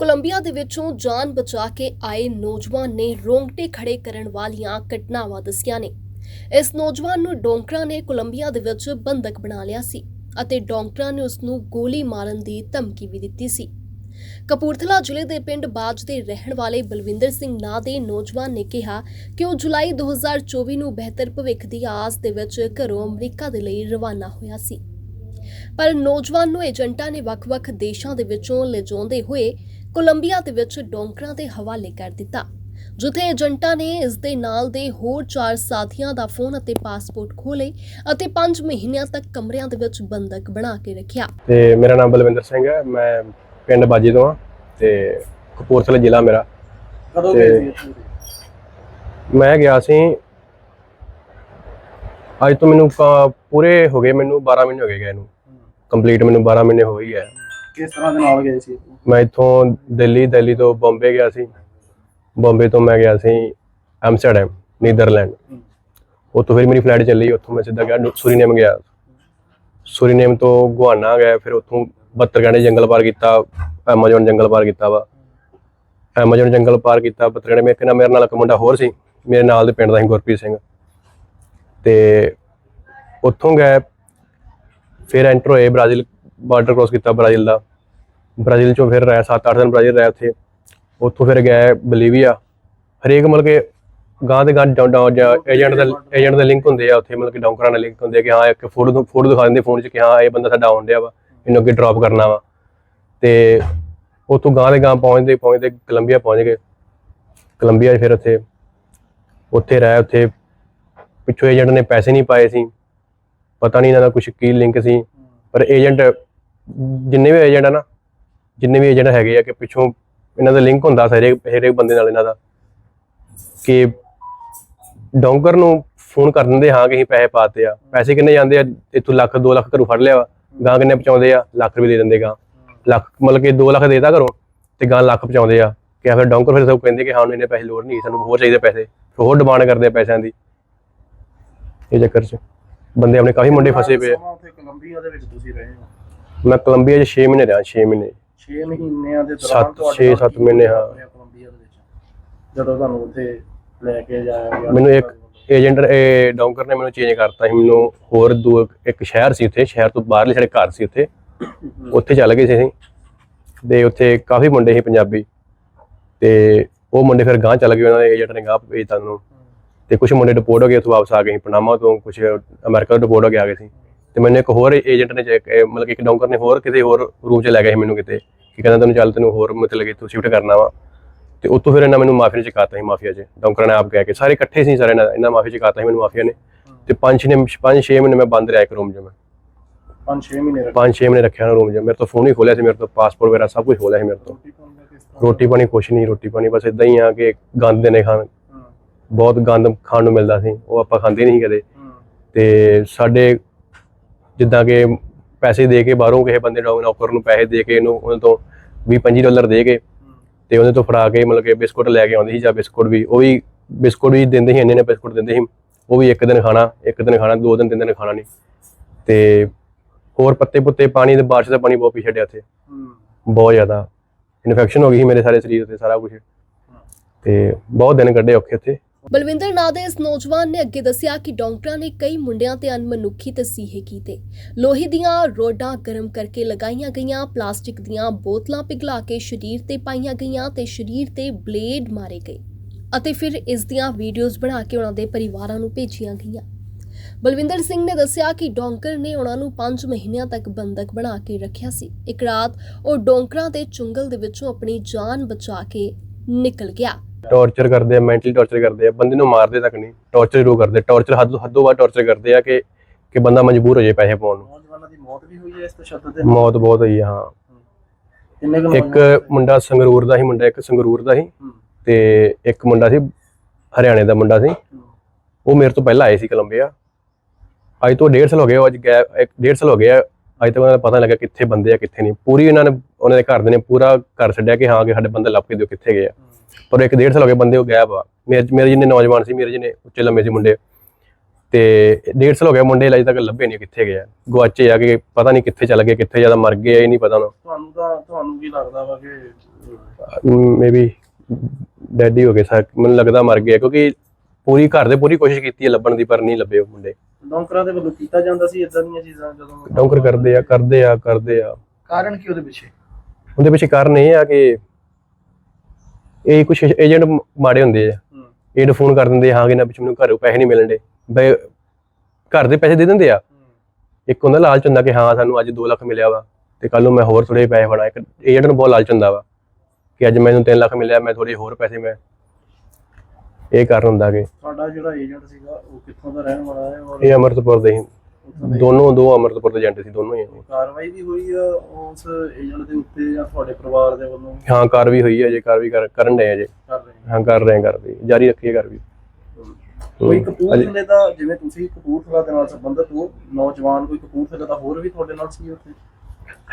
Columbia ਦੇ ਵਿੱਚੋਂ ਜਾਨ ਬਚਾ ਕੇ ਆਏ ਨੌਜਵਾਨ ਨੇ ਰੋਂਗਟੇ ਖੜੇ ਕਰਨ ਵਾਲੀਆਂ ਘਟਨਾਵਾਂ ਦੱਸੀਆਂ ਨੇ। ਇਸ ਨੌਜਵਾਨ ਨੂੰ ਡੋਂਕਰਾਂ ਨੇ ਕੋਲੰਬੀਆ ਦੇ ਵਿੱਚ ਬੰਦਕ ਬਣਾ ਲਿਆ ਸੀ ਅਤੇ ਡੋਂਕਰਾਂ ਨੇ ਉਸ ਨੂੰ ਗੋਲੀ ਮਾਰਨ ਦੀ ਧਮਕੀ ਵੀ ਦਿੱਤੀ ਸੀ। ਕਪੂਰਥਲਾ ਜ਼ਿਲ੍ਹੇ ਦੇ ਪਿੰਡ ਬਾਜ ਦੇ ਰਹਿਣ ਵਾਲੇ ਬਲਵਿੰਦਰ ਸਿੰਘ ਨਾਂ ਦੇ ਨੌਜਵਾਨ ਨੇ ਕਿਹਾ ਕਿ ਉਹ ਜੁਲਾਈ 2024 ਨੂੰ ਬਿਹਤਰ ਭਵਿੱਖ ਦੀ ਆਸ ਦੇ ਵਿੱਚ ਘਰੋਂ ਅਮਰੀਕਾ ਦੇ ਲਈ ਰਵਾਨਾ ਹੋਇਆ ਸੀ। ਪਰ ਨੌਜਵਾਨ ਨੂੰ ਏਜੰਟਾਂ ਨੇ ਵੱਖ-ਵੱਖ ਦੇਸ਼ਾਂ ਦੇ ਵਿੱਚੋਂ ਲਿਜਾਉਂਦੇ ਹੋਏ ਕੋਲੰਬੀਆ ਦੇ ਵਿੱਚ ਡੋਂਕਰਾਂ ਦੇ ਹਵਾਲੇ ਕਰ ਦਿੱਤਾ। ਜਿੱਥੇ ਏਜੰਟਾਂ ਨੇ ਇਸ ਦੇ ਨਾਲ ਦੇ ਹੋਰ ਚਾਰ ਸਾਥੀਆਂ ਦਾ ਫੋਨ ਅਤੇ ਪਾਸਪੋਰਟ ਖੋਲੇ ਅਤੇ 5 ਮਹੀਨਿਆਂ ਤੱਕ ਕਮਰਿਆਂ ਦੇ ਵਿੱਚ ਬੰਦਕ ਬਣਾ ਕੇ ਰੱਖਿਆ। ਤੇ ਮੇਰਾ ਨਾਮ ਬਲਵਿੰਦਰ ਸਿੰਘ ਹੈ। ਮੈਂ ਪਿੰਡ ਬਾਜੀ ਤੋਂ ਆ ਤੇ ਕਪੂਰਥਲਾ ਜ਼ਿਲ੍ਹਾ ਮੇਰਾ। ਕਦੋਂ ਤੇ- ਗਏ ਸੀ ਇੱਥੋਂ? ਦੇ? ਮੈਂ ਗਿਆ ਸੀ ਅੱਜ ਤੋਂ ਮੈਨੂੰ ਪੂਰੇ ਹੋ ਗਏ ਮੈਨੂੰ 12 ਮਹੀਨੇ ਹੋ ਗਏ ਗਏ ਨੂੰ। ਕੰਪਲੀਟ ਮੈਨੂੰ 12 ਮਹੀਨੇ ਹੋ ਹੀ ਹੈ। ਕਿਸ ਤਰ੍ਹਾਂ ਦੇ ਨਾਲ ਗਏ ਸੀ? ਮੈਂ ਇੱਥੋਂ ਦਿੱਲੀ ਦਿੱਲੀ ਤੋਂ ਬੰਬੇ ਗਿਆ ਸੀ। ਬੰਬੇ ਤੋਂ ਮੈਂ ਗਿਆ ਸੀ ਐਮਸਟਰਡਮ, ਨੀਦਰਲੈਂਡ। ਉੱਥੋਂ ਫਿਰ ਮੇਰੀ ਫਲਾਈਟ ਚੱਲੀ, ਉੱਥੋਂ ਮੈਂ ਸਿੱਧਾ ਗਿਆ ਡੁ- ਸੁਰੀਨੇਮ ਗਿਆ। ਸੁਰੀਨੇਮ ਤੋਂ ਗੁਆਨਾ ਗਿਆ ਫਿਰ ਉੱਥੋਂ 72 ਘੰਟੇ ਜੰਗਲ ਪਾਰ ਕੀਤਾ, ਐਮਾਜ਼ਨ ਜੰਗਲ ਪਾਰ ਕੀਤਾ ਵਾ। ਐਮਾਜ਼ਨ ਜੰਗਲ ਪਾਰ ਕੀਤਾ 72 ਘੰਟੇ ਮੇਰੇ ਨਾਲ ਮੇਰੇ ਨਾਲ ਇੱਕ ਮੁੰਡਾ ਹੋਰ ਸੀ, ਮੇਰੇ ਨਾਲ ਦੇ ਪਿੰਡ ਦਾ ਸੀ, ਗੁਰਪ੍ਰੀਤ ਸਿੰਘ। ਤੇ ਉੱਥੋਂ ਗਏ, ਫਿਰ ਐਂਟਰ ਹੋਏ ਬ੍ਰਾਜ਼ੀਲ ਬਾਰਡਰ ਕ੍ਰੋਸ ਕੀਤਾ ਬ੍ਰਾਜ਼ੀਲ ਦਾ। ਬ੍ਰਾਜ਼ੀਲ ਚੋਂ ਫਿਰ ਰਹਿ 7-8 ਦਿਨ ਬ੍ਰਾਜ਼ੀਲ ਰਹੇ ਉੱਥੇ। ਉੱਥੋਂ ਫਿਰ ਗਏ ਬਲੀਵੀਆ। ਹਰੇਕ ਮਤਲਬ ਕਿ ਗਾਂ ਦੇ ਗਾਂ ਏਜੰਟ ਦਾ ਏਜੰਟ ਦੇ ਲਿੰਕ ਹੁੰਦੇ ਆ ਉੱਥੇ, ਮਤਲਬ ਕਿ ਡੌਂਕਰਾਂ ਨਾਲ ਲਿੰਕ ਹੁੰਦੇ ਆ ਕਿ ਹਾਂ, ਇੱਕ ਫੋਟੋ ਫੋਟੋ ਦਿਖਾ ਦਿੰਦੇ ਫੋਨ 'ਚ ਕਿ ਹਾਂ, ਇਹ ਬੰਦਾ ਸਾਡਾ ਆਉਣ ਡਿਆ ਵਾ, ਇਹਨੂੰ ਅੱਗੇ ਡ੍ਰੌਪ ਕਰਨਾ ਵਾ। ਤੇ ਉੱਥੋਂ ਗਾਂ ਦੇ ਗਾਂ ਪਹੁੰਚਦੇ ਪਹੁੰਚਦੇ ਕੋਲੰਬੀਆ ਪਹੁੰਚ ਗਏ। ਕੋਲੰਬੀਆ 'ਚ ਫਿਰ ਉੱਥੇ ਉੱਥੇ ਰਹਿ, ਉੱਥੇ ਪਿੱਛੋਂ ਏਜੰਟ ਨੇ ਪੈਸੇ ਨਹੀਂ ਪਾਏ ਸੀ। ਪਤਾ ਨਹੀਂ ਇਹਨਾਂ ਦਾ ਕੁਝ ਕੀ ਲਿੰਕ ਸੀ। ਪਰ ਏਜੰਟ, ਜਿੰਨੇ ਵੀ ਏਜੰਟ ਆ ਨਾ ਜਿੰਨੇ ਵੀ ਏਜੰਟ ਹੈਗੇ ਆ ਕਿ ਪਿੱਛੋਂ ਇਹਨਾਂ ਦਾ ਲਿੰਕ ਹੁੰਦਾ ਸੀ ਹਰੇਕ ਬੰਦੇ ਨਾਲ ਇਹਨਾਂ ਦਾ ਕਿ ਡੌਂਕਰ ਨੂੰ ਫੋਨ ਕਰ ਦਿੰਦੇ ਹਾਂ ਕਿ ਅਸੀਂ ਪੈਸੇ ਪਾਤੇ ਆ। ਪੈਸੇ ਕਿੰਨੇ ਜਾਂਦੇ ਆ? ਇੱਥੋਂ ਲੱਖ 2 ਲੱਖ ਘਰੋਂ ਫੜ ਲਿਆ ਵਾ। ਗਾਂ ਕਿੰਨੇ ਪਹੁੰਚਾਉਂਦੇ ਆ? ਲੱਖ ਰੁਪਏ ਦੇ ਦਿੰਦੇ ਗਾਂ। ਲੱਖ ਮਤਲਬ ਕਿ 2 ਲੱਖ ਦੇਤਾ ਘਰੋਂ ਤੇ ਗਾਂ ਲੱਖ ਪਹੁੰਚਾਉਂਦੇ ਆ। ਕਿ ਫਿਰ ਡੌਂਕਰ ਫਿਰ ਸਭ ਕਹਿੰਦੇ ਕਿ ਹਾਂ ਨੂੰ ਇੰਨੇ ਪੈਸੇ ਲੋੜ ਨਹੀਂ ਸਾਨੂੰ ਹੋਰ ਚਾਹੀਦੇ ਪੈਸੇ। ਹੋਰ ਡਿਮਾਂਡ ਕਰਦੇ ਆ ਪੈਸਿਆਂ ਦੀ। ਇਹ ਚੱਕਰ 'ਚ ਬੰਦੇ ਆਪਣੇ ਕਾਫੀ ਮੁੰਡੇ ਫਸੇ ਪਏ ਆ। ਕੋਲੰਬੀਆ ਦੇ ਵਿੱਚ ਤੁਸੀਂ ਰਹੇ ਹੋ। ਮੈਂ ਕੋਲੰਬੀਆ 'ਚ 6 ਮਹੀਨੇ ਰਿਹਾ 6 ਮਹੀਨੇ। 6 ਮਹੀਨਿਆਂ ਦੇ ਦੌਰਾਨ ਸੱਤ- ਛੇ ਸੱਤ ਕੀ ਮਹੀਨੇ, ਹੋਇਆ ਹਾਂ। ਕੋਲੰਬੀਆ ਦੇ ਵਿੱਚ? ਜਦੋਂ ਤੁਹਾਨੂੰ ਉੱਥੇ ਲੈ ਕੇ ਜਾਇਆ ਗਿਆ ਮੈਨੂੰ ਇੱਕ ਏਜੰਟ ਇਹ ਡੌਂਕਰ ਨੇ ਮੈਨੂੰ ਚੇਂਜ ਕਰਤਾ ਸੀ। ਮੈਨੂੰ ਹੋਰ ਦੋ ਇੱਕ ਸ਼ਹਿਰ ਸੀ ਉੱਥੇ ਸ਼ਹਿਰ ਤੋਂ ਬਾਹਰਲੇ ਸਾਡੇ ਘਰ ਸੀ ਉੱਥੇ। ਉੱਥੇ ਚੱਲ ਗਏ ਸੀ ਅਸੀਂ। ਤੇ ਉੱਥੇ ਕਾਫੀ ਮੁੰਡੇ ਸੀ ਪੰਜਾਬੀ। ਤੇ ਉਹ ਮੁੰਡੇ ਫਿਰ ਗਾਂਹ ਚੱਲ ਗਏ ਉਹਨਾਂ ਦੇ ਏਜੰਟ ਨੇ ਗਾਂਹ ਭੇਜਤਾ ਉਹਨੂੰ ਤੇ ਕੁਝ ਮੁੰਡੇ ਡਿਪੋਰਟ ਹੋ ਗਏ ਉੱਥੋਂ ਵਾਪਸ ਆ ਗਏ ਸੀ। ਪਨਾਮਾ ਤੋਂ ਕੁਝ ਅਮਰੀਕਾ ਤੋਂ ਡਿਪੋਰਟ ਹੋ ਕੇ ਆ ਗਏ ਸੀ। ਤੇ ਮੈਨੂੰ ਇੱਕ ਹੋਰ ਏਜੰਟ ਨੇ ਚੈੱਕ ਮਤਲਬ ਕਿ ਇੱਕ ਡੌਂਕਰ ਨੇ ਹੋਰ ਕਿਤੇ ਹੋਰ ਰੂਮ 'ਚ ਲੈ ਸੀ ਮੈਨੂੰ ਕਿਤੇ ਕਿ ਕਹਿੰਦਾ ਤੈਨੂੰ ਚੱਲ ਤੈਨੂੰ ਹੋਰ ਮਤਲਬ ਕਿ ਤੂੰ ਸ਼ਿਫਟ ਕਰਨਾ ਵਾ। ਤੇ ਉੱਥੋਂ ਫਿਰ ਇਹਨਾਂ ਮੈਨੂੰ ਮਾਫੀਆ ਚਕਾਤਾ ਸੀ ਮਾਫੀਆ 'ਚ ਡੌਂਕਰਾਂ ਨੇ ਆਪ ਕਹਿ ਕੇ। ਸਾਰੇ ਇਕੱਠੇ ਸੀ ਸਾਰੇ ਇਹਨਾਂ ਮਾਫੀਆ ਚ ਚਕਾਤਾ ਸੀ ਮੈਨੂੰ ਮਾਫੀਆ ਨੇ। ਤੇ ਪੰਜ ਛੇ ਪੰਜ ਛੇ ਮਹੀਨੇ ਮੈਂ ਬੰਦ ਰਿਹਾ ਇੱਕ ਰੂਮ 'ਚ ਮੈਂ। 5-6 ਮਹੀਨੇ ਰੱਖੇ। ਪੰਜ ਛੇ ਮਹੀਨੇ ਰੱਖਿਆ ਨਾ ਰੂਮ 'ਚ। ਮੇਰੇ ਤੋਂ ਫੋਨ ਹੀ ਖੋਲਿਆ ਸੀ ਮੇਰੇ ਤੋਂ ਪਾਸਪੋਰਟ ਵਗੈਰਾ ਸਭ ਕੁਝ ਖੋਲਿਆ ਸੀ ਮੇਰੇ ਤੋਂ। ਰੋਟੀ ਪਾਣੀ ਦਾ ਕੁਛ ਨਹੀਂ ਰੋਟੀ ਪਾਣੀ ਬਸ ਇਦਾਂ ਹੀ ਆ ਕਿ ਗੰਦ ਨੇ ਖਾਣ। ਬਹੁਤ ਗੰਦ ਖਾਣ ਨੂੰ ਮਿਲਦਾ ਸੀ ਉਹ ਆਪਾਂ ਖਾਂਦੇ ਨਹੀਂ ਕਦੇ। ਤੇ ਸਾਡੇ ਜਿੱਦਾਂ ਕਿ ਪੈਸੇ ਦੇ ਕੇ ਬਾਹਰੋਂ ਕਿਸੇ ਬੰਦੇ ਨੂੰ ਨੌਕਰ ਨੂੰ ਪੈਸੇ ਦੇ ਕੇ ਇਹਨੂੰ ਉਹਨਾਂ ਤੋਂ 20 25 ਡਾਲਰ ਦੇ ਕੇ ਹਮ, ਤੇ ਉਹਦੇ ਤੋਂ ਫੜਾ ਕੇ ਮਤਲਬ ਕਿ ਬਿਸਕੁਟ ਲੈ ਕੇ ਆਉਂਦੀ ਸੀ ਜਾਂ ਬਿਸਕੁਟ ਵੀ ਉਹ ਵੀ ਬਿਸਕੁਟ ਵੀ ਦਿੰਦੇ ਸੀ ਇੰਨੇ ਨੇ ਬਿਸਕੁਟ ਦਿੰਦੇ ਸੀ। ਉਹ ਵੀ ਇੱਕ ਦਿਨ ਖਾਣਾ ਇੱਕ ਦਿਨ ਖਾਣਾ ਦੋ ਦਿਨ ਤਿੰਨ ਦਿਨ ਖਾਣਾ ਨਹੀਂ। ਤੇ ਹੋਰ ਪੱਤੇ ਪੁੱਤੇ ਪਾਣੀ ਦੇ ਬਾਰਿਸ਼ ਦਾ ਪਾਣੀ ਬਹੁਤ ਪੀ ਛੱਡਿਆ ਇੱਥੇ ਬਹੁਤ ਜ਼ਿਆਦਾ। ਇਨਫੈਕਸ਼ਨ ਹੋ ਗਈ ਸੀ ਮੇਰੇ ਸਾਰੇ ਸਰੀਰ ਤੇ ਸਾਰਾ ਕੁਝ ਤੇ ਬਹੁਤ ਦਿਨ ਕੱਢੇ ਔਖੇ ਉੱਥੇ। ਬਲਵਿੰਦਰ ਨਾਂ ਦੇ ਇਸ ਨੌਜਵਾਨ ਨੇ ਅੱਗੇ ਦੱਸਿਆ ਕਿ ਡਾਕਟਰਾਂ ਨੇ ਕਈ ਮੁੰਡਿਆਂ ਤੇ ਅਨਮਨੁੱਖੀ ਤਸੀਹੇ ਕੀਤੇ। ਲੋਹੇ ਦੀਆਂ ਰੋਡਾਂ ਗਰਮ ਕਰਕੇ ਲਗਾਈਆਂ ਗਈਆਂ, ਪਲਾਸਟਿਕ ਦੀਆਂ ਬੋਤਲਾਂ ਪਿਘਲਾ ਕੇ ਸਰੀਰ ਤੇ ਪਾਈਆਂ ਗਈਆਂ ਤੇ ਸਰੀਰ ਤੇ ਬਲੇਡ ਮਾਰੇ ਗਏ ਅਤੇ ਫਿਰ ਇਸ ਦੀਆਂ ਵੀਡੀਓਜ਼ ਬਣਾ ਕੇ ਉਹਨਾਂ ਦੇ ਪਰਿਵਾਰਾਂ ਨੂੰ ਭੇਜੀਆਂ ਗਈਆਂ। ਬਲਵਿੰਦਰ ਸਿੰਘ ਨੇ ਦੱਸਿਆ ਕਿ ਡੋਂਕਰ ਨੇ ਉਹਨਾਂ ਨੂੰ 5 ਮਹੀਨਿਆਂ ਤੱਕ ਬੰਦਕ ਬਣਾ ਕੇ ਰੱਖਿਆ ਸੀ। ਇੱਕ ਰਾਤ ਉਹ ਡੋਂਕਰਾਂ ਦੇ ਚੁੰਗਲ ਦੇ ਵਿੱਚੋਂ ਆਪਣੀ ਜਾਨ ਬਚਾ ਕੇ ਨਿਕਲ ਗਿਆ। ਟੌਰਚਰ ਕਰਦੇ ਆ ਮੈਂਟਲੀ ਟੌਰਚਰ ਕਰਦੇ ਆ ਬੰਦੇ ਨੂੰ ਮਾਰਦੇ ਤੱਕ ਨਹੀਂ ਟੌਰਚਰ ਜ਼ਰੂਰ ਕਰਦੇ ਟੌਰਚਰ ਹੱਦ ਹੱਦੋਂ ਬਾਅਦ ਟੌਰਚਰ ਕਰਦੇ ਆ ਕਿ ਕਿ ਬੰਦਾ ਮਜਬੂਰ ਹੋ ਜਾਏ ਪੈਸੇ ਪਾਉਣ ਨੂੰ। ਨੌਜਵਾਨਾਂ ਦੀ ਮੌਤ ਵੀ ਹੋਈ ਹੈ ਇਸ ਤਸ਼ੱਦਦ ਦੇ ਮੌਤ ਬਹੁਤ ਹੋਈ ਆ ਹਾਂ। ਕਿੰਨੇ ਕੁ ਇੱਕ ਨੌਜਵਾਨ? ਮੁੰਡਾ ਸੰਗਰੂਰ ਦਾ ਸੀ ਮੁੰਡਾ ਇੱਕ ਸੰਗਰੂਰ ਦਾ ਸੀ ਤੇ ਇੱਕ ਮੁੰਡਾ ਸੀ ਹਰਿਆਣੇ ਦਾ ਮੁੰਡਾ ਸੀ। ਉਹ ਮੇਰੇ ਤੋਂ ਪਹਿਲਾਂ ਆਏ ਸੀ ਕੋਲੰਬੀਆ। ਅੱਜ ਤੋਂ 1.5 ਸਾਲ ਹੋ ਗਏ ਉਹ ਅੱਜ ਇੱਕ 1.5 ਸਾਲ ਹੋ ਗਏ ਆ ਅੱਜ ਤੱਕ ਉਹਨਾਂ ਨੂੰ ਪਤਾ ਨਹੀਂ ਲੱਗਾ ਕਿੱਥੇ ਬੰਦੇ ਆ ਕਿੱਥੇ ਨਹੀਂ। ਪੂਰੀ ਇਹਨਾਂ ਨੇ ਉਹਨਾਂ ਦੇ ਘਰ ਦੇ ਨੇ ਪੂਰਾ ਘਰ ਛੱਡਿਆ ਕਿ ਹਾਂ ਕਿ ਸਾਡੇ ਬੰਦੇ ਲੱਭ ਕੇ ਦਿਓ ਕਿੱਥੇ ਗਏ ਆ। ਪਰ ਇੱਕ 1.5 ਸਾਲ ਹੋ ਗਏ ਬੰਦੇ ਉਹ ਗਾਇਬ ਆ। ਮੇਰੇ ਮੇਰੇ ਜਿੰਨੇ ਨੌਜਵਾਨ ਸੀ ਮੇਰੇ ਜਿੰਨੇ ਉੱਚੇ ਲੰਮੇ ਸੀ ਮੁੰਡੇ। ਤੇ 1.5 ਸਾਲ ਹੋ ਗਿਆ ਮੁੰਡੇ ਅਜੇ ਤੱਕ ਲੱਭੇ ਨਹੀਂ ਕਿੱਥੇ ਗਏ ਗਵਾਚੇ ਆ ਕਿ ਪਤਾ ਨਹੀਂ ਕਿੱਥੇ ਚੱਲ ਗਏ ਕਿੱਥੇ ਜ਼ਿਆਦਾ ਮਰ ਗਏ ਇਹ ਨਹੀਂ ਪਤਾ ਨੂੰ। ਤੁਹਾਨੂੰ ਤਾਂ ਤੁਹਾਨੂੰ ਕੀ ਲੱਗਦਾ ਵਾ ਕਿ ਮੇਬੀ ਡੈਡੀ ਹੋ ਗਏ ਸਰ ਮੈਨੂੰ ਲੱਗਦਾ ਮਰ ਗਿਆ ਕਿਉਂਕਿ ਪੂਰੀ ਘਰ ਦੇ ਪੂਰੀ ਕੋਸ਼ਿਸ਼ ਕੀਤੀ ਹੈ ਲੱਭਣ ਦੀ ਪਰ ਨਹੀਂ ਲੱਭੇ ਉਹ ਮੁੰਡੇ। ਡੌਂਕਰਾਂ ਦੇ ਵੱਲੋਂ ਕੀਤਾ ਜਾਂਦਾ ਸੀ ਇਦਾਂ ਦੀਆਂ ਚੀਜ਼ਾਂ ਜਦੋਂ ਡੌਂਕਰ ਕਰਦੇ ਆ ਕਰਦੇ ਆ ਕਰਦੇ ਆ। ਕਾਰਨ ਕੀ ਉਹਦੇ ਪਿੱਛੇ? ਉਹਦੇ ਪਿੱਛੇ ਕਾਰਨ ਇਹ ਆ ਕਿ ਇਹ ਕੁਝ ਏਜੰਟ ਮਾੜੇ ਹੁੰਦੇ ਆ। ਹੂੰ। ਏਜੰਟ ਫੋਨ ਕਰ ਦਿੰਦੇ ਹਾਂ ਕਿ ਨਾ ਪਿੱਛੇ ਮੈਨੂੰ ਘਰੋਂ ਪੈਸੇ ਨਹੀਂ ਮਿਲਣਦੇ ਬਈ ਘਰ ਦੇ ਪੈਸੇ ਦੇ ਦਿੰਦੇ ਆ। ਇੱਕ ਹੁੰਦਾ ਲਾਲਚ ਹੁੰਦਾ ਕਿ ਹਾਂ ਸਾਨੂੰ ਅੱਜ 2 ਲੱਖ ਮਿਲਿਆ ਵਾ ਤੇ ਕੱਲ ਨੂੰ ਮੈਂ ਹੋਰ ਥੋੜੇ ਪੈਸੇ ਫੜਾ। ਇੱਕ ਏਜੰਟ ਨੂੰ ਬਹੁਤ ਲਾਲਚ ਹੁੰਦਾ ਵਾ ਕਿ ਅੱਜ ਮੈਨੂੰ 3 ਲੱਖ ਮਿਲਿਆ ਮੈਂ ਥੋੜੇ ਹੋਰ ਪੈਸੇ ਮੈਂ ਇਹ ਕਾਰਨ ਹੁੰਦਾ ਕਿ ਤੁਹਾਡਾ ਜਿਹੜਾ ਏਜੰਟ ਸੀਗਾ ਉਹ ਕਿੱਥੋਂ ਦਾ ਰਹਿਣ ਵਾਲਾ ਹੈ ਇਹ ਅਮਰਤਪੁਰ ਦੇ ਸੀ। ਦੋਨੋਂ ਦੋ ਅਮਰਤਪੁਰ ਦੇ ਏਜੰਟ ਸੀ ਦੋਨੋਂ ਹੀ ਕਾਰਵਾਈ ਵੀ ਹੋਈ ਆ ਉਸ ਏਜੰਟ ਦੇ ਉੱਤੇ ਜਾਂ ਤੁਹਾਡੇ ਪਰਿਵਾਰ ਦੇ ਵੱਲੋਂ? ਹਾਂ ਕਾਰ ਵੀ ਹੋਈ ਹੈ ਜੇ ਕਾਰ ਵੀ ਕਰ- ਕਰਨ ਰਹੇ ਜੇ ਕਰ ਰਹੇ ਹਾਂ ਕਰ ਰਹੇ ਹਾਂ, ਕਰ ਵੀ ਜਾਰੀ ਰੱਖੀਏ ਕਰ ਵੀ। ਹੋ। ਕੋਈ ਕਪੂਰਥਲੇ ਦਾ ਜਿਵੇਂ ਤੁਸੀਂ ਕਪੂਰਥਲਾ ਦੇ ਨਾਲ ਸੰਬੰਧਿਤ ਹੋ ਨੌਜਵਾਨ ਕੋਈ ਕਪੂਰਥਲੇ ਦਾ ਹੋਰ ਵੀ ਤੁਹਾਡੇ ਨਾਲ ਸੀ ਉੱਥੇ?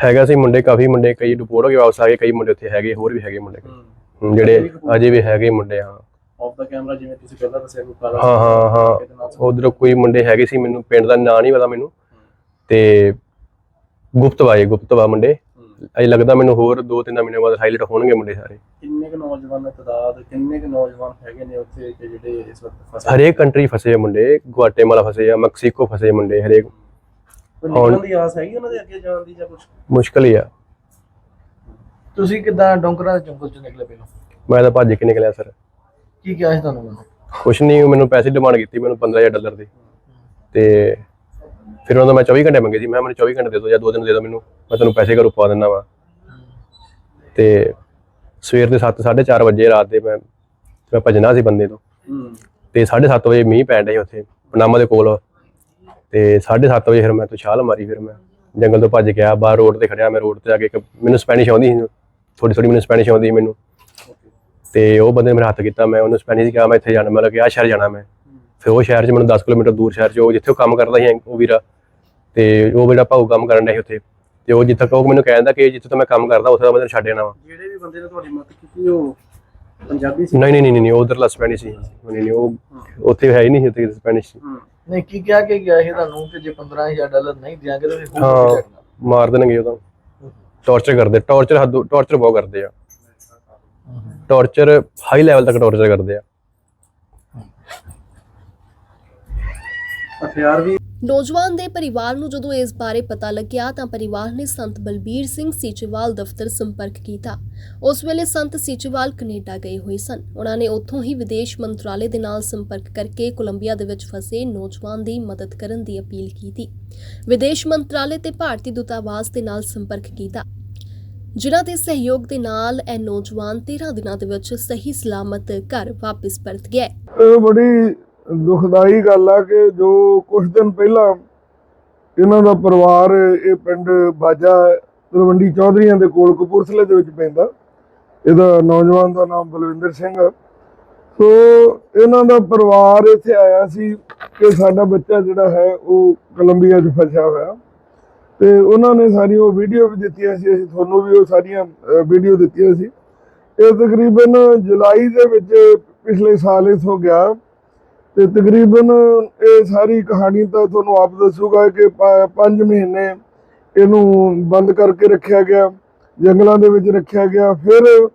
ਹੈਗਾ ਸੀ ਮੁੰਡੇ ਕਾਫੀ ਮੁੰਡੇ ਕਈ ਡਿਪੋਰਟ ਹੋ ਕੇ ਵਾਪਸ ਆ ਗਏ ਕਈ ਮੁੰਡੇ ਉੱਥੇ ਹੈਗੇ ਹੋਰ ਵੀ ਹੈਗੇ ਮੁੰਡੇ। ਹੂੰ। ਹਮ, ਜਿਹੜੇ ਅਜੇ ਵੀ ਹੈਗੇ ਮੁੰਡੇ ਹਾਂ। ਆਫ ਦਾ ਕੈਮਰਾ ਜਿਵੇਂ ਤੁਸੀਂ ਪਹਿਲਾਂ ਦੱਸਿਆ ਕੋਈ ਕਾਲਾ ਹਾਂ ਹਾਂ ਹਾਂ। ਉਧਰ ਕੋਈ ਮੁੰਡੇ ਹੈਗੇ ਸੀ ਮੈਨੂੰ ਪਿੰਡ ਦਾ ਨਾਂ ਨਹੀਂ ਪਤਾ ਮੈਨੂੰ। ਤੇ ਗੁਪਤਵਾ ਇਹ ਗੁਪਤਵਾ ਮੁੰਡੇ। ਅਜੇ ਲੱਗਦਾ ਮੈਨੂੰ ਹੋਰ ਦੋ ਤਿੰਨ ਮਹੀਨੇ ਬਾਅਦ ਹਾਈਲਾਈਟ ਹੋਣਗੇ ਮੁੰਡੇ ਸਾਰੇ। ਕਿੰਨੇ ਕੁ ਨੌਜਵਾਨ ਦਾ ਤਾਦਾਦ ਕਿੰਨੇ ਕੁ ਨੌਜਵਾਨ ਹੈਗੇ ਨੇ ਉੱਥੇ ਕਿ ਜਿਹੜੇ ਇਸ ਵਕਤ ਫਸੇ ਹਰੇਕ ਕੰਟਰੀ ਫਸੇ ਆ ਮੁੰਡੇ ਗੁਆਟੇਮਾਲਾ ਫਸੇ ਆ ਮੈਕਸੀਕੋ ਫਸੇ ਮੁੰਡੇ ਹਰੇਕ। ਨਿਕਲਣ ਦੀ ਆਸ ਹੈਗੀ ਉਹਨਾਂ ਦੇ ਅੱਗੇ ਜਾਣ ਦੀ ਜਾਂ ਕੁਝ ਮੁਸ਼ਕਲ ਹੀ ਆ। ਤੁਸੀਂ ਕਿਦਾਂ ਡੋਂਕਰਾਂ ਦੇ ਜੰਗਲ ਚੋਂ ਨਿਕਲੇ ਪਹਿਲਾਂ? ਮੈਂ ਤਾਂ ਭੱਜ ਕੇ ਨਿਕਲਿਆ ਸਰ। ਕੀ ਕਿਹਾ ਸੀ ਤੁਹਾਨੂੰ ਮੈਨੂੰ ਕੁਛ ਨਹੀਂ ਮੈਨੂੰ ਪੈਸੇ ਡਿਮਾਂਡ ਕੀਤੀ, ਮੈਨੂੰ 15000 ਡਾਲਰ ਦੀ। ਤੇ ਫਿਰ ਉਹਨਾਂ ਤੋਂ ਮੈਂ 24 ਘੰਟੇ ਮੰਗੇ ਸੀ ਮੈਂ ਕਿਹਾ ਮੈਨੂੰ 24 ਘੰਟੇ ਦੇ ਦਿਓ ਜਾਂ ਦੋ ਦਿਨ ਦੇ ਦਿਓ ਮੈਨੂੰ। ਮੈਂ ਤੁਹਾਨੂੰ ਪੈਸੇ ਘਰੋਂ ਪਵਾ ਦਿੰਦਾ ਵਾਂ। ਤੇ ਸਵੇਰ ਦੇ 7 4:30 ਵਜੇ ਰਾਤ ਦੇ ਮੈਂ ਮੈਂ ਭੱਜਣਾ ਸੀ ਬੰਦੇ ਤੋਂ। ਹੂੰ ਤੇ 7:30 ਵਜੇ ਮੀਂਹ ਪੈਣ ਡਿਆ ਉੱਥੇ, ਪਨਾਮਾ ਦੇ ਕੋਲ। ਤੇ 7:30 ਵਜੇ ਫਿਰ ਮੈਂ ਤੋਂ ਛਾਲ ਮਾਰੀ ਫਿਰ ਮੈਂ। ਜੰਗਲ ਤੋਂ ਭੱਜ ਗਿਆ ਬਾਹਰ ਰੋਡ ਤੇ ਖੜਿਆ ਮੈਂ ਰੋਡ ਤੇ ਆ ਕੇ ਇੱਕ, ਮੈਨੂੰ ਸਪੈਨਿਸ਼ ਆਉਂਦੀ ਸੀ। ਥੋੜੀ ਥੋੜੀ ਮੈਨੂੰ ਸਪੈਨਿਸ਼ ਆਉਂਦੀ ਸੀ ਮੈਨੂੰ। ਤੇ ਉਹ ਬੰਦੇ ਨੇ ਮੇਰਾ ਹੱਥ ਕੀਤਾ ਮੈਂ ਉਹਨੂੰ ਸਪੈਨਿਸ਼ ਕਿਹਾ ਮੈਂ ਇੱਥੇ ਜਾਣਾ ਮੈਂ ਕਿਹਾ ਆਹ ਸ਼ਹਿਰ ਜਾਣਾ ਮੈਂ। ਫਿਰ ਉਹ ਸ਼ਹਿਰ 'ਚ ਮੈਨੂੰ 10 ਕਿਲੋਮੀਟਰ ਦੂਰ ਸ਼ਹਿਰ 'ਚ ਉਹ ਜਿੱਥੇ ਉਹ ਕੰਮ ਕਰਦਾ ਸੀ ਉਹ ਵੀਰਾ ਤੇ ਉਹ ਜਿਹੜਾ ਭਾਊ ਕੰਮ ਕਰਨ ਡਿਆ ਸੀ ਉੱਥੇ ਤੇ ਉਹ ਜਿੱਥੇ ਉਹ ਮੈਨੂੰ ਕਹਿੰਦਾ ਕਿ ਜਿੱਥੇ ਤੋਂ ਮੈਂ ਕੰਮ ਕਰਦਾ ਉੱਥੇ ਦਾ ਮੈਂ ਤੈਨੂੰ ਛੱਡ ਜਾਣਾ ਵਾ। ਜਿਹੜੇ ਵੀ ਬੰਦੇ ਨੇ ਤੁਹਾਡੀ ਮਦਦ ਕੀਤੀ ਉਹ ਪੰਜਾਬੀ ਸੀ? ਨਹੀਂ ਨਹੀਂ ਨਹੀਂ ਨਹੀਂ ਉਧਰਲਾ ਸਪੈਨਿਸ਼ ਸੀ। ਨਹੀਂ ਨਹੀਂ ਉਹ ਉੱਥੇ ਹੈ ਹੀ ਨਹੀਂ ਸੀ ਉੱਥੇ ਸਪੈਨਿਸ਼ ਹੂੰ। ਨਹੀਂ ਕੀ ਕਿਹਾ ਕਿ ਗਿਆ ਸੀ ਤੁਹਾਨੂੰ ਕਿ ਜੇ 15000 ਡਾਲਰ ਨਹੀਂ ਦਿਆਂਗੇ ਤਾਂ ਫਿਰ ਹਾਂ ਮਾਰ ਦੇਣਗੇ ਉਹ ਤਾਂ। ਟੌਰਚਰ ਕਰਦੇ ਟੌਰਚਰ ਹੱਦ ਟੌਰਚਰ ਬਹੁਤ ਕਰਦੇ ਆ। ਟੌਰਚਰ ਹਾਈ ਲੈਵਲ ਤੱਕ ਟੌਰਚਰ ਕਰਦੇ ਆ। ਹਥਿਆਰ ਵੀ ਨੌਜਵਾਨ ਦੇ ਪਰਿਵਾਰ ਨੂੰ ਜਦੋਂ ਇਸ ਬਾਰੇ ਪਤਾ ਲੱਗਿਆ ਤਾਂ ਪਰਿਵਾਰ ਨੇ ਸੰਤ ਬਲਬੀਰ ਸਿੰਘ ਸੀਚੇਵਾਲ ਦਫ਼ਤਰ ਸੰਪਰਕ ਕੀਤਾ। ਉਸ ਵੇਲੇ ਸੰਤ ਸੀਚੇਵਾਲ ਕੈਨੇਡਾ ਗਏ ਹੋਏ ਸਨ। ਉਹਨਾਂ ਨੇ ਉੱਥੋਂ ਹੀ ਵਿਦੇਸ਼ ਮੰਤਰਾਲੇ ਦੇ ਨਾਲ ਸੰਪਰਕ ਕਰਕੇ ਕੋਲੰਬੀਆ ਦੇ ਵਿੱਚ ਫਸੇ ਨੌਜਵਾਨ ਦੀ ਮਦਦ ਕਰਨ ਦੀ ਅਪੀਲ ਕੀਤੀ। ਵਿਦੇਸ਼ ਮੰਤਰਾਲੇ ਤੇ ਭਾਰਤੀ ਦੂਤਾਵਾਸ ਦੇ ਨਾਲ ਸੰਪਰਕ ਕੀਤਾ। ਜਿਨ੍ਹਾਂ ਦੇ ਸਹਿਯੋਗ ਦੇ ਨਾਲ ਇਹ ਨੌਜਵਾਨ 13 ਦਿਨਾਂ ਦੇ ਵਿੱਚ ਸਹੀ ਸਲਾਮਤ ਘਰ ਵਾਪਸ ਪਰਤ ਗਿਆ ਇਹ ਬੜੀ ਦੁਖਦਾਈ ਗੱਲ ਆ ਕਿ ਜੋ ਕੁਝ ਦਿਨ ਪਹਿਲਾਂ ਇਹਨਾਂ ਦਾ ਪਰਿਵਾਰ ਇਹ ਪਿੰਡ ਬਾਜਾ ਤਲਵੰਡੀ ਚੌਧਰੀਆਂ ਦੇ ਕੋਲ ਕਪੂਰਥਲੇ ਦੇ ਵਿੱਚ ਪੈਂਦਾ। ਇਹਦਾ ਨੌਜਵਾਨ ਦਾ ਨਾਮ ਬਲਵਿੰਦਰ ਸਿੰਘ ਆ। ਸੋ ਇਹਨਾਂ ਦਾ ਪਰਿਵਾਰ ਇੱਥੇ ਆਇਆ ਸੀ ਕਿ ਸਾਡਾ ਬੱਚਾ ਜਿਹੜਾ ਹੈ ਉਹ ਕੋਲੰਬੀਆ 'ਚ ਫਸਿਆ ਹੋਇਆ। ਤੇ ਉਹਨਾਂ ਨੇ ਸਾਰੀ ਉਹ ਵੀਡੀਓ ਵੀ ਦਿੱਤੀਆਂ ਸੀ, ਅਸੀਂ ਤੁਹਾਨੂੰ ਵੀ ਉਹ ਸਾਰੀਆਂ ਵੀਡੀਓ ਦਿੱਤੀਆਂ ਸੀ। ਇਹ ਤਕਰੀਬਨ ਜੁਲਾਈ ਦੇ ਵਿੱਚ ਪਿਛਲੇ ਸਾਲ ਇਸ ਹੋ ਗਿਆ। ਤੇ ਤਕਰੀਬਨ ਇਹ ਸਾਰੀ ਕਹਾਣੀ ਤਾਂ ਤੁਹਾਨੂੰ ਆਪ ਦੱਸੂਗਾ ਕਿ 5 ਮਹੀਨੇ ਇਹਨੂੰ ਬੰਦ ਕਰਕੇ ਰੱਖਿਆ ਗਿਆ, ਜੰਗਲਾਂ ਦੇ ਵਿੱਚ ਰੱਖਿਆ ਗਿਆ। ਫਿਰ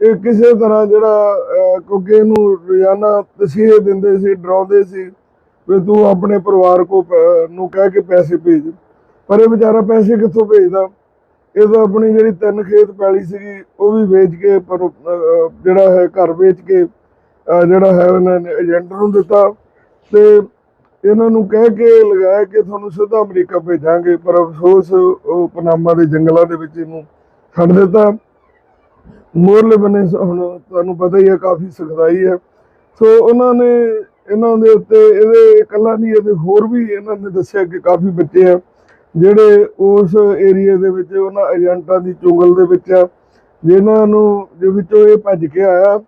ਇਹ ਕਿਸੇ ਤਰ੍ਹਾਂ ਜਿਹੜਾ ਕਿਉਂਕਿ ਇਹਨੂੰ ਰੋਜ਼ਾਨਾ ਤਸੀਹੇ ਦਿੰਦੇ ਸੀ, ਡਰਾਉਂਦੇ ਸੀ, ਵੀ ਤੂੰ ਆਪਣੇ ਪਰਿਵਾਰ ਕੋ ਪ- ਨੂੰ ਕਹਿ ਕੇ ਪੈਸੇ ਭੇਜ। ਪਰ ਇਹ ਵਿਚਾਰਾ ਪੈਸੇ ਕਿੱਥੋਂ ਭੇਜਦਾ? ਇਹ ਤਾਂ ਆਪਣੀ ਜਿਹੜੀ ਤਿੰਨ ਖੇਤ ਪੈਲੀ ਸੀਗੀ, ਉਹ ਵੀ ਵੇਚ ਕੇ ਪਰ ਜਿਹੜਾ ਹੈ ਘਰ ਵੇਚ ਕੇ ਜਿਹੜਾ ਹੈ ਉਹਨਾਂ ਨੇ ਏਜੰਟ ਨੂੰ ਦਿੱਤਾ ਤੇ ਇਹਨਾਂ ਨੂੰ ਕਹਿ ਕੇ ਲਗਾਇਆ ਕਿ ਤੁਹਾਨੂੰ ਸਿੱਧਾ ਅਮਰੀਕਾ ਭੇਜਾਂਗੇ, ਪਰ ਅਫਸੋਸ ਉਹ ਪਨਾਮਾ ਦੇ ਜੰਗਲਾਂ ਦੇ ਵਿੱਚ ਇਹਨੂੰ ਛੱਡ ਦਿੱਤਾ। ਮੋਰਲੇ ਬਨੇ ਹੁਣ ਤੁਹਾਨੂੰ ਪਤਾ ਹੀ ਹੈ, ਕਾਫੀ ਸਖਤਾਈ ਹੈ। ਸੋ ਉਹਨਾਂ ਨੇ, ਇਹਨਾਂ ਦੇ ਉੱਤੇ ਇਹਦੇ ਇਕੱਲਾ ਨਹੀਂ, ਇਹਦੇ ਹੋਰ ਵੀ ਇਹਨਾਂ ਨੇ ਦੱਸਿਆ ਕਿ ਕਾਫੀ ਬੱਚੇ ਆ। ਜਿਹੜੇ ਉਸ ਏਰੀਆ ਦੇ ਵਿੱਚ, ਉਹਨਾਂ ਏਜੰਟਾਂ ਦੀ ਚੁੰਗਲ ਦੇ ਵਿੱਚ ਆ ਜਿਨ੍ਹਾਂ ਨੂੰ ਦੇ ਵਿੱਚੋਂ ਇਹ ਭੱਜ ਕੇ ਆਇਆ।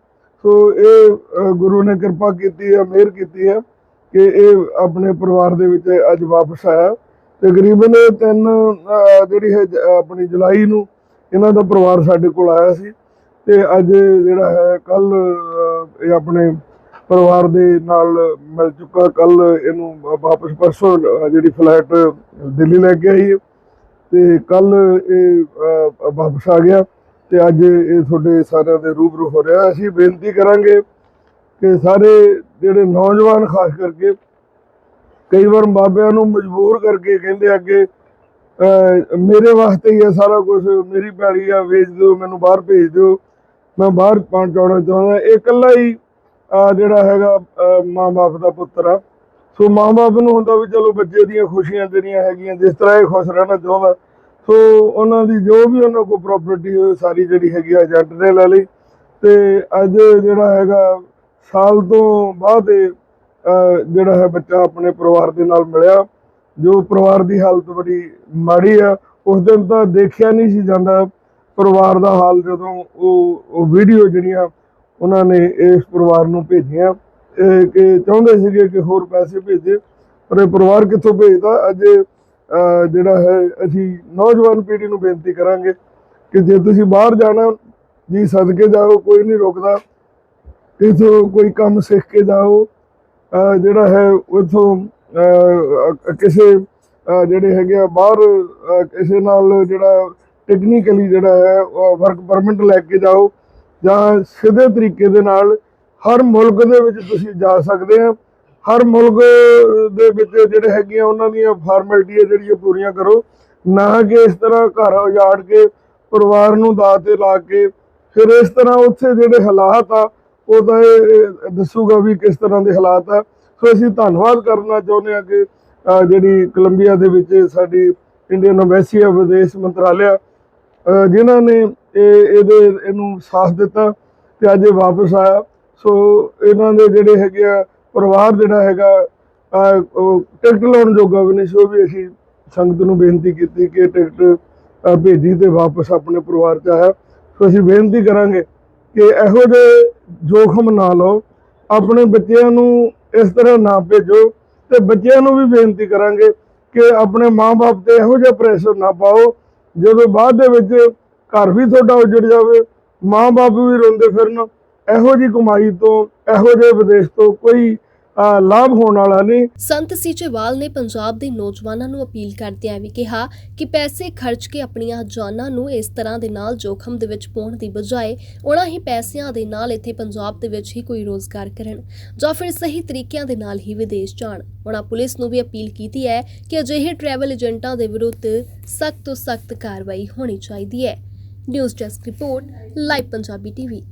ਸੋ ਇਹ ਗੁਰੂ ਨੇ ਕਿਰਪਾ ਕੀਤੀ ਹੈ ਮਿਹਰ ਕੀਤੀ ਹੈ ਕਿ ਇਹ ਆਪਣੇ ਪਰਿਵਾਰ ਦੇ ਵਿੱਚ ਅੱਜ ਵਾਪਸ ਆਇਆ। ਤਕਰੀਬਨ ਇਹ ਤਿੰਨ ਜਿਹੜੀ ਹੈ ਆਪਣੀ ਜੁਲਾਈ ਨੂੰ ਇਹਨਾਂ ਦਾ ਪਰਿਵਾਰ ਸਾਡੇ ਕੋਲ ਆਇਆ ਸੀ। ਤੇ ਅੱਜ ਜਿਹੜਾ ਹੈ ਕੱਲ ਇਹ ਆਪਣੇ ਪਰਿਵਾਰ ਦੇ ਨਾਲ ਮਿਲ ਚੁੱਕਾ। ਕੱਲ ਇਹਨੂੰ ਵਾਪਸ ਪਰਸੋਂ ਜਿਹੜੀ ਫਲੈਟ ਦਿੱਲੀ ਲੈ ਕੇ ਆਈ ਹੈ। ਤੇ ਕੱਲ ਇਹ ਵਾਪਸ ਆ ਗਿਆ ਤੇ ਅੱਜ ਇਹ ਤੁਹਾਡੇ ਸਾਰਿਆਂ ਦੇ ਰੂਬਰੂ ਹੋ ਰਿਹਾ। ਅਸੀਂ ਬੇਨਤੀ ਕਰਾਂਗੇ ਕਿ ਸਾਰੇ ਜਿਹੜੇ ਨੌਜਵਾਨ, ਖਾਸ ਕਰਕੇ ਕਈ ਵਾਰ ਬਾਬਿਆਂ ਨੂੰ ਮਜਬੂਰ ਕਰਕੇ ਕਹਿੰਦੇ ਆ ਕਿ ਮੇਰੇ ਵਾਸਤੇ ਹੀ ਹੈ ਸਾਰਾ ਕੁਝ ਮੇਰੀ ਭੈੜੀ ਆ, ਵੇਚ ਦਿਓ, ਮੈਨੂੰ ਬਾਹਰ ਭੇਜ ਦਿਓ। ਮੈਂ ਬਾਹਰ ਪਹੁੰਚਾਉਣਾ ਚਾਹੁੰਦਾ। ਇਹ ਇਕੱਲਾ ਹੀ ਜਿਹੜਾ ਹੈਗਾ ਮਾਂ-ਬਾਪ ਦਾ ਪੁੱਤਰ ਆ। ਸੋ ਮਾਂ-ਬਾਪ ਨੂੰ ਹੁੰਦਾ ਵੀ ਚਲੋ ਬੱਚੇ ਦੀਆਂ ਖੁਸ਼ੀਆਂ ਜਿਹੜੀਆਂ ਹੈਗੀਆਂ ਜਿਸ ਤਰ੍ਹਾਂ ਇਹ ਖੁਸ਼ ਰਹਿਣਾ ਚਾਹੁੰਦਾ। ਸੋ ਉਹਨਾਂ ਦੀ ਜੋ ਵੀ ਉਹਨਾਂ ਕੋਲ ਪ੍ਰਾਪਰਟੀ ਹੋਏ ਸਾਰੀ ਜਿਹੜੀ ਹੈਗੀ ਆ ਏਜੰਟ ਨੇ ਲੈ ਲਈ। ਤੇ ਅੱਜ ਜਿਹੜਾ ਹੈਗਾ ਸਾਲ ਤੋਂ ਬਾਅਦ ਇਹ, ਜਿਹੜਾ ਹੈ ਬੱਚਾ ਆਪਣੇ ਪਰਿਵਾਰ ਦੇ ਨਾਲ ਮਿਲਿਆ। ਜੋ ਪਰਿਵਾਰ ਦੀ ਹਾਲਤ ਬੜੀ ਮਾੜੀ ਆ ਉਸ ਦਿਨ ਤਾਂ ਦੇਖਿਆ ਨਹੀਂ ਸੀ ਜਾਂਦਾ। ਪਰਿਵਾਰ ਦਾ ਹਾਲ ਜਦੋਂ ਉਹ ਉਹ ਵੀਡੀਓ ਜਿਹੜੀਆਂ ਉਹਨਾਂ ਨੇ ਇਸ ਪਰਿਵਾਰ ਨੂੰ ਭੇਜੀਆਂ। ਕਿ ਚਾਹੁੰਦੇ ਸੀਗੇ ਕਿ ਹੋਰ ਪੈਸੇ ਭੇਜੇ, ਪਰ ਇਹ ਪਰਿਵਾਰ ਕਿੱਥੋਂ ਭੇਜਦਾ? ਅੱਜ ਜਿਹੜਾ ਹੈ, ਅਸੀਂ ਨੌਜਵਾਨ ਪੀੜ੍ਹੀ ਨੂੰ ਬੇਨਤੀ ਕਰਾਂਗੇ ਕਿ ਜੇ ਤੁਸੀਂ ਬਾਹਰ ਜਾਣਾ, ਜੀ ਸਦਕੇ ਜਾਓ, ਕੋਈ ਨਹੀਂ ਰੋਕਦਾ। ਇਥੋਂ ਕੋਈ ਕੰਮ ਸਿੱਖ ਕੇ ਜਾਓ। ਜਿਹੜਾ ਹੈ, ਉਥੋਂ ਕਿਸੇ ਜਿਹੜੇ ਹੈਗੇ ਆ, ਬਾਹਰ ਕਿਸੇ ਨਾਲ ਜਿਹੜਾ ਟੈਕਨੀਕਲੀ ਜਿਹੜਾ ਹੈ ਵਰਕ ਪਰਮਿਟ ਲੈ ਕੇ ਜਾਓ। ਜਾਂ ਸਿੱਧੇ ਤਰੀਕੇ ਦੇ ਨਾਲ ਹਰ ਮੁਲਕ ਦੇ ਵਿੱਚ ਤੁਸੀਂ ਜਾ ਸਕਦੇ ਆ। ਹਰ ਮੁਲਕ ਦੇ ਵਿੱਚ ਜਿਹੜੇ ਹੈਗੀਆਂ ਉਹਨਾਂ ਦੀਆਂ ਫਾਰਮੈਲਿਟੀਆਂ ਜਿਹੜੀਆਂ ਪੂਰੀਆਂ ਕਰੋ। ਨਾ ਕਿ ਇਸ ਤਰ੍ਹਾਂ ਘਰ ਉਜਾੜ ਕੇ ਪਰਿਵਾਰ ਨੂੰ ਦਾਅ ਤੇ ਲਾ ਕੇ ਫਿਰ ਇਸ ਤਰ੍ਹਾਂ ਉੱਥੇ ਜਿਹੜੇ ਹਾਲਾਤ ਆ ਉਹ ਤਾਂ ਇਹ ਦੱਸੂਗਾ ਵੀ ਕਿਸ ਤਰ੍ਹਾਂ ਦੇ ਹਾਲਾਤ ਆ। ਸੋ ਅਸੀਂ ਧੰਨਵਾਦ ਕਰਨਾ ਚਾਹੁੰਦੇ ਹਾਂ ਕਿ ਜਿਹੜੀ ਕੋਲੰਬੀਆ ਦੇ ਵਿੱਚ ਸਾਡੀ ਇੰਡੀਅਨ ਐਮਬੈਸੀ ਆ ਵਿਦੇਸ਼ ਮੰਤਰਾਲਿਆ ਅਹ, ਜਿਨ੍ਹਾਂ ਨੇ ਇਹ ਇਹਦੇ ਇਹਨੂੰ ਸਾਥ ਦਿੱਤਾ ਤੇ ਅੱਜ ਇਹ ਵਾਪਸ ਆਇਆ। ਸੋ ਇਹਨਾਂ ਦੇ ਜਿਹੜੇ ਹੈਗੇ ਆ, ਪਰਿਵਾਰ ਜਿਹੜਾ ਹੈਗਾ ਉਹ ਟਿਕਟ ਲਾਉਣ ਜੋਗਾ ਵੀ ਨਹੀਂ ਸੀ। ਉਹ ਵੀ ਅਸੀਂ ਸੰਗਤ ਨੂੰ ਬੇਨਤੀ ਕੀਤੀ ਕਿ ਟਿਕਟ ਭੇਜੀ ਤੇ ਵਾਪਸ ਆਪਣੇ ਪਰਿਵਾਰ ਚ ਆਇਆ। ਸੋ ਅਸੀਂ ਬੇਨਤੀ ਕਰਾਂਗੇ ਕਿ ਇਹੋ ਜਿਹੇ ਜੋਖਮ ਨਾ ਲਓ। ਆਪਣੇ ਬੱਚਿਆਂ ਨੂੰ ਇਸ ਤਰ੍ਹਾਂ ਨਾ ਭੇਜੋ ਤੇ ਬੱਚਿਆਂ ਨੂੰ ਵੀ ਬੇਨਤੀ ਕਰਾਂਗੇ ਕਿ ਆਪਣੇ ਮਾਪੇ ਤੇ ਇਹੋ ਜਿਹਾ ਪ੍ਰੈਸ਼ਰ ਨਾ ਪਾਓ। ਜਦੋਂ ਬਾਅਦ ਦੇ ਵਿੱਚ ਘਰ ਵੀ ਤੁਹਾਡਾ ਉਜੜ ਜਾਵੇ ਮਾਪੇ ਵੀ ਰੋਂਦੇ ਫਿਰਨ, ਇਹੋ ਜੀ ਕਮਾਈ ਤੋਂ, ਇਹੋ ਜਿਹੇ ਵਿਦੇਸ਼ ਤੋਂ ਕੋਈ ਲਾਭ ਹੋਣ ਵਾਲਾ ਨਹੀਂ। ਸੰਤ ਸੀਚੇਵਾਲ ਨੇ ਪੰਜਾਬ ਦੇ ਨੌਜਵਾਨਾਂ ਨੂੰ ਅਪੀਲ ਕਰਦਿਆਂ ਵੀ ਕਿਹਾ ਕਿ ਪੈਸੇ ਖਰਚ ਕੇ ਆਪਣੀਆਂ ਜਾਨਾਂ ਨੂੰ ਇਸ ਤਰ੍ਹਾਂ ਦੇ ਨਾਲ ਜੋਖਮ ਦੇ ਵਿੱਚ ਪਾਉਣ ਦੀ ਬਜਾਏ ਉਹਨਾਂ ਹੀ ਪੈਸਿਆਂ ਦੇ ਨਾਲ ਇੱਥੇ ਪੰਜਾਬ ਦੇ ਵਿੱਚ ਹੀ ਕੋਈ ਰੋਜ਼ਗਾਰ ਕਰਨ ਜਾਂ ਫਿਰ ਸਹੀ ਤਰੀਕਿਆਂ ਦੇ ਨਾਲ ਹੀ ਵਿਦੇਸ਼ ਜਾਣ। ਉਹਨਾਂ ਪੁਲਿਸ ਨੂੰ ਵੀ ਅਪੀਲ ਕੀਤੀ ਹੈ ਕਿ ਅਜਿਹੇ ਟਰੈਵਲ ਏਜੰਟਾਂ ਦੇ ਵਿਰੁੱਧ ਸਖਤ ਤੋਂ ਸਖਤ ਕਾਰਵਾਈ ਹੋਣੀ ਚਾਹੀਦੀ ਹੈ। News desk report live Punjabi TV